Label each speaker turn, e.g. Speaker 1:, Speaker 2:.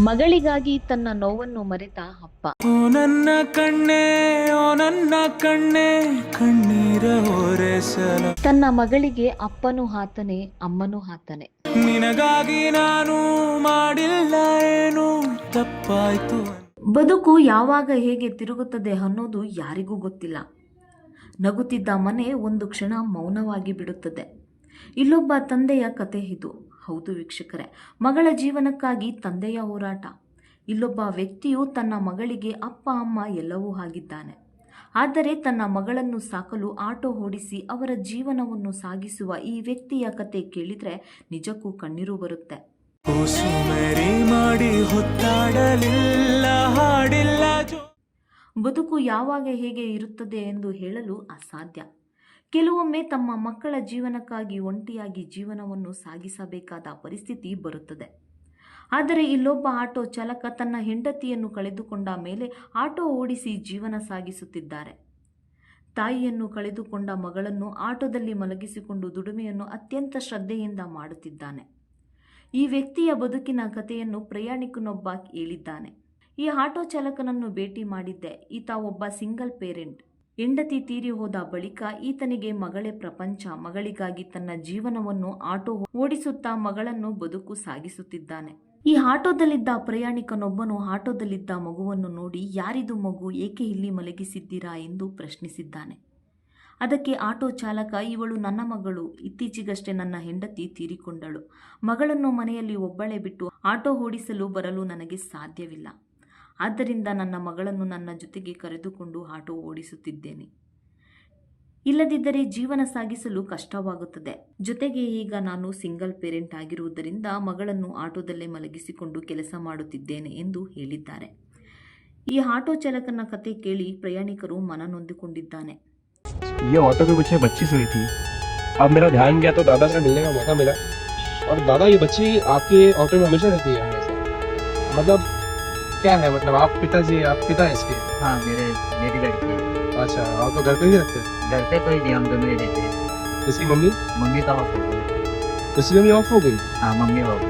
Speaker 1: ಮಗಳಿಗಾಗಿ ತನ್ನ ನೋವನ್ನು ಮರೆತ ಅಪ್ಪ.
Speaker 2: ಓ ನನ್ನ ಕಣ್ಣೇ ಓ ನನ್ನ ಕಣ್ಣೇ ಕಣ್ಣೀರ ಹೊರೆಸಲ
Speaker 1: ತನ್ನ ಮಗಳಿಗೆ ಅಪ್ಪನೂ ಹಾತನೆ ಅಮ್ಮನೂ ಹಾತನೆ
Speaker 2: ನಿನಗಾಗಿ ನಾನು ಮಾಡಿಲ್ಲ ಏನು ತಪ್ಪಾಯ್ತು
Speaker 1: ಬದುಕು ಯಾವಾಗ ಹೇಗೆ ತಿರುಗುತ್ತದೆ ಅನ್ನೋದು ಯಾರಿಗೂ ಗೊತ್ತಿಲ್ಲ. ನಗುತ್ತಿದ್ದ ಮನೆ ಒಂದು ಕ್ಷಣ ಮೌನವಾಗಿ ಬಿಡುತ್ತದೆ. ಇಲ್ಲೊಬ್ಬ ತಂದೆಯ ಕತೆ ಇದು. ಹೌದು ವೀಕ್ಷಕರೇ ಮಗಳ ಜೀವನಕ್ಕಾಗಿ ತಂದೆಯ ಹೋರಾಟ. ಇಲ್ಲೊಬ್ಬ ವ್ಯಕ್ತಿಯು ತನ್ನ ಮಗಳಿಗೆ ಅಪ್ಪ ಅಮ್ಮ ಎಲ್ಲವೂ ಆಗಿದ್ದಾನೆ. ಆದರೆ ತನ್ನ ಮಗಳನ್ನು ಸಾಕಲು ಆಟೋ ಓಡಿಸಿ ಅವರ ಜೀವನವನ್ನು ಸಾಗಿಸುವ ಈ ವ್ಯಕ್ತಿಯ ಕತೆ ಕೇಳಿದರೆ ನಿಜಕ್ಕೂ ಕಣ್ಣೀರು ಬರುತ್ತೆ.
Speaker 2: ಮಾಡಿ ಹಾಡಿಲ್ಲ
Speaker 1: ಬದುಕು ಯಾವಾಗ ಹೇಗೆ ಇರುತ್ತದೆ ಎಂದು ಹೇಳಲು ಅಸಾಧ್ಯ. ಕೆಲವೊಮ್ಮೆ ತಮ್ಮ ಮಕ್ಕಳ ಜೀವನಕ್ಕಾಗಿ ಒಂಟಿಯಾಗಿ ಜೀವನವನ್ನು ಸಾಗಿಸಬೇಕಾದ ಪರಿಸ್ಥಿತಿ ಬರುತ್ತದೆ. ಆದರೆ ಇಲ್ಲೊಬ್ಬ ಆಟೋ ಚಾಲಕ ತನ್ನ ಹೆಂಡತಿಯನ್ನು ಕಳೆದುಕೊಂಡ ಮೇಲೆ ಆಟೋ ಓಡಿಸಿ ಜೀವನ ಸಾಗಿಸುತ್ತಿದ್ದಾರೆ. ತಾಯಿಯನ್ನು ಕಳೆದುಕೊಂಡ ಮಗಳನ್ನು ಆಟೋದಲ್ಲಿ ಮಲಗಿಸಿಕೊಂಡು ದುಡಿಮೆಯನ್ನು ಅತ್ಯಂತ ಶ್ರದ್ಧೆಯಿಂದ ಮಾಡುತ್ತಿದ್ದಾನೆ. ಈ ವ್ಯಕ್ತಿಯ ಬದುಕಿನ ಕಥೆಯನ್ನು ಪ್ರಯಾಣಿಕನೊಬ್ಬ ಹೇಳಿದ್ದಾನೆ. ಈ ಆಟೋ ಚಾಲಕನನ್ನು ಭೇಟಿ ಮಾಡಿದ್ದೆ. ಈತ ಒಬ್ಬ ಸಿಂಗಲ್ ಪೇರೆಂಟ್. ಹೆಂಡತಿ ತೀರಿ ಹೋದ ಬಳಿಕ ಈತನಿಗೆ ಮಗಳೇ ಪ್ರಪಂಚ, ಮಗಳಿಗಾಗಿ ತನ್ನ ಜೀವನವನ್ನು ಆಟೋ ಓಡಿಸುತ್ತಾ ಮಗಳನ್ನು ಬದುಕು ಸಾಗಿಸುತ್ತಿದ್ದಾನೆ. ಈ ಆಟೋದಲ್ಲಿದ್ದ ಪ್ರಯಾಣಿಕನೊಬ್ಬನು ಆಟೋದಲ್ಲಿದ್ದ ಮಗುವನ್ನು ನೋಡಿ, ಯಾರಿದು ಮಗು? ಏಕೆ ಇಲ್ಲಿ ಮಲಗಿಸಿದ್ದೀರಾ? ಎಂದು ಪ್ರಶ್ನಿಸಿದ್ದಾನೆ. ಅದಕ್ಕೆ ಆಟೋ ಚಾಲಕ, ಇವಳು ನನ್ನ ಮಗಳು. ಇತ್ತೀಚೆಗಷ್ಟೇ ನನ್ನ ಹೆಂಡತಿ ತೀರಿಕೊಂಡಳು. ಮಗಳನ್ನು ಮನೆಯಲ್ಲಿ ಒಬ್ಬಳೆ ಬಿಟ್ಟು ಆಟೋ ಓಡಿಸಲು ಬರಲು ನನಗೆ ಸಾಧ್ಯವಿಲ್ಲ. ಆದ್ದರಿಂದ ನನ್ನ ಮಗಳನ್ನು ನನ್ನ ಜೊತೆಗೆ ಕರೆದುಕೊಂಡು ಆಟೋ ಓಡಿಸುತ್ತಿದ್ದೇನೆ ಇಲ್ಲದಿದ್ದರೆ ಜೀವನ ಸಾಗಿಸಲು ಕಷ್ಟವಾಗುತ್ತದೆ ಜೊತೆಗೆ ಈಗ ನಾನು ಸಿಂಗಲ್ ಪೇರೆಂಟ್ ಆಗಿರುವುದರಿಂದ ಮಗಳನ್ನು ಆಟೋದಲ್ಲೇ ಮಲಗಿಸಿಕೊಂಡು ಕೆಲಸ ಮಾಡುತ್ತಿದ್ದೇನೆ ಎಂದು ಹೇಳಿದ್ದಾರೆ ಈ ಆಟೋ ಚಾಲಕನ ಕತೆ ಕೇಳಿ ಪ್ರಯಾಣಿಕರು ಮನನೊಂದುಕೊಂಡಿದ್ದಾನೆ
Speaker 3: ये ऑटो के पीछे बच्ची सोई थी अब मेरा ध्यान गया तो दादा से मिलने का मौका मिला और दादा ये बच्ची आपके ऑटो में हमेशा रहती है हमेशा मतलब क्या है? मतलब आप पिताजी आप पिता है इसके?
Speaker 4: हाँ मेरे मेरी लड़की है।
Speaker 3: अच्छा आप तो घर पे ही रहते हैं?
Speaker 4: घर पे कोई नहीं हम दोनों ही रहते हैं।
Speaker 3: इसकी मम्मी?
Speaker 4: मम्मी का ऑफ़ हो गई।
Speaker 3: इसकी मम्मी ऑफ़ हो गई?
Speaker 4: हाँ मम्मी ऑफ़